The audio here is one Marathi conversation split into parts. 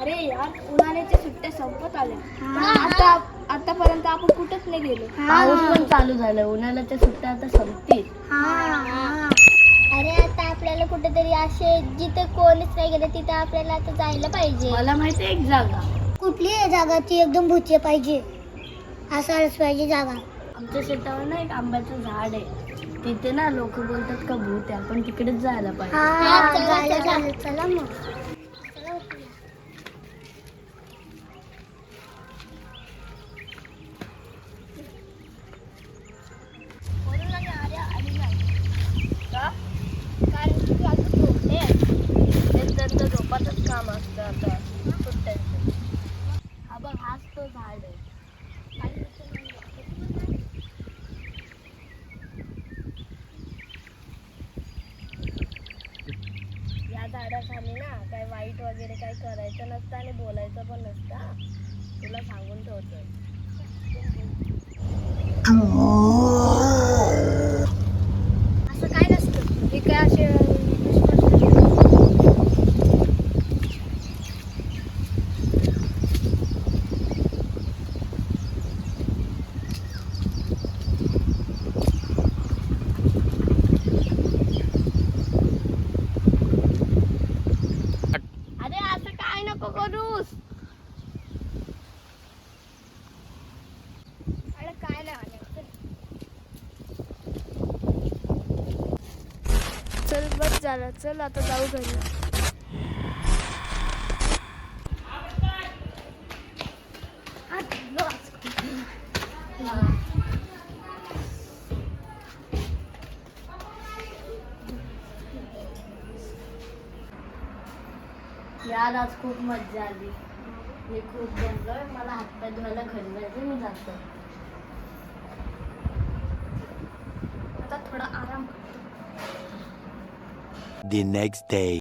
अरे यार उन्हाळ्याच्या सुट्ट्या संपत आल्या आता आतापर्यंत आपण कुठंच नाही गेलो. पाऊस पण चालू झालं. उन्हाळ्याच्या सुट्ट्या आता संपतील. अरे आता आपल्याला कुठेतरी असे जिथे कोणीच नाही गेलं तिथे आपल्याला आता जायला पाहिजे. मला माहिती एक जागा. कुठली आहे जागा ती एकदम भुचे पाहिजे. असायलाच पाहिजे जागा. आमच्या शेतावर ना एक आंब्याचं झाड आहे. तिथे ना लोक बोलतात का भूत आहे आपण तिकडेच जायला पाहिजे. हा चला चला. चला मग. झोपातच काम असतं आता सुट्ट्यांचं हा बघ हाच तो झाड आहे. झाडाखाली ना काय वाईट वगैरे काय करायचं नसतं आणि बोलायचं पण नसतं. तुला सांगून ठेवतोय. हो असं काय नसतं हे काय असे अरे असं काय नको करूस अरे काय नाही आलं. चल बस झालं चल आता जाऊ घरी. यार आज खूप मजा आली. मी खूप दमलोय मला हातपाय धुवायला घरी जायचं मी जातो. आता थोडा आराम करतो. The next day.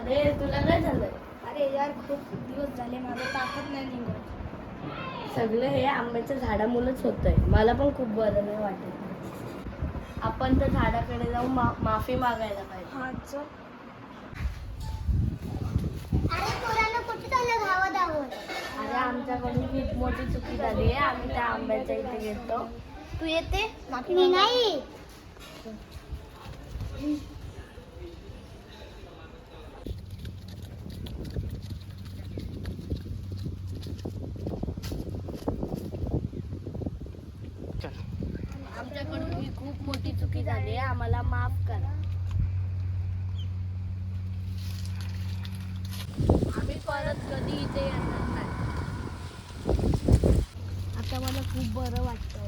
अरे तुला काय झालंय अरे यार खूप दिवस झाले माझं ताकद नाही निघत. सगळं हे आंब्याच्या झाडामुळेच होतंय. मला पण खूप बरं नाही वाटत. आपण त्या झाडाकडे जाऊन मा माफी मागायला पाहिजे. हा चल. अरे आमच्याकडून खूप मोठी चुकी झाली आहे. आम्ही त्या आंब्याच्या इथे गेलो तू येते? मी नाही. आमच्याकडून ही खूप मोठी चुकी झाली आहे. आम्हाला माफ करा. आम्ही परत कधी इथे येणार नाही. आता मला खूप बरं वाटतं